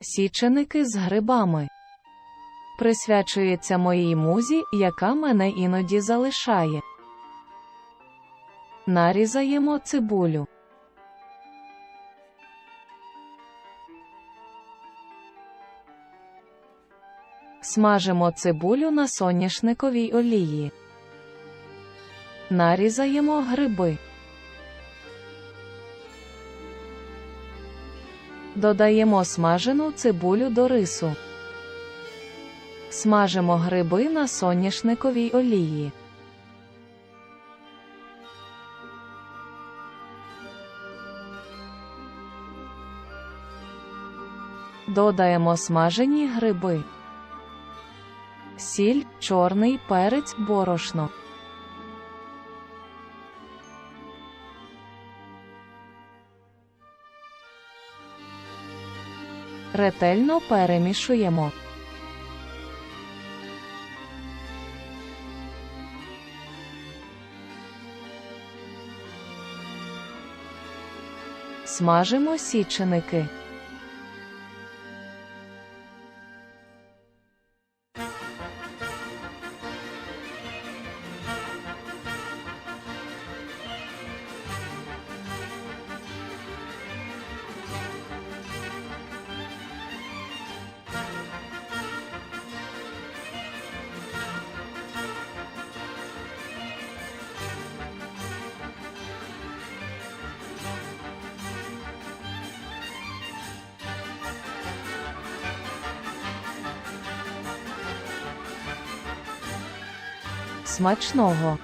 Січеники з грибами. Присвячується моїй музі, яка мене іноді залишає. Нарізаємо цибулю. Смажимо цибулю на соняшниковій олії. Нарізаємо гриби. Додаємо смажену цибулю до рису. Смажимо гриби на соняшниковій олії. Додаємо смажені гриби. Сіль, чорний перець, борошно. Ретельно перемішуємо. Смажимо січеники. Смачного!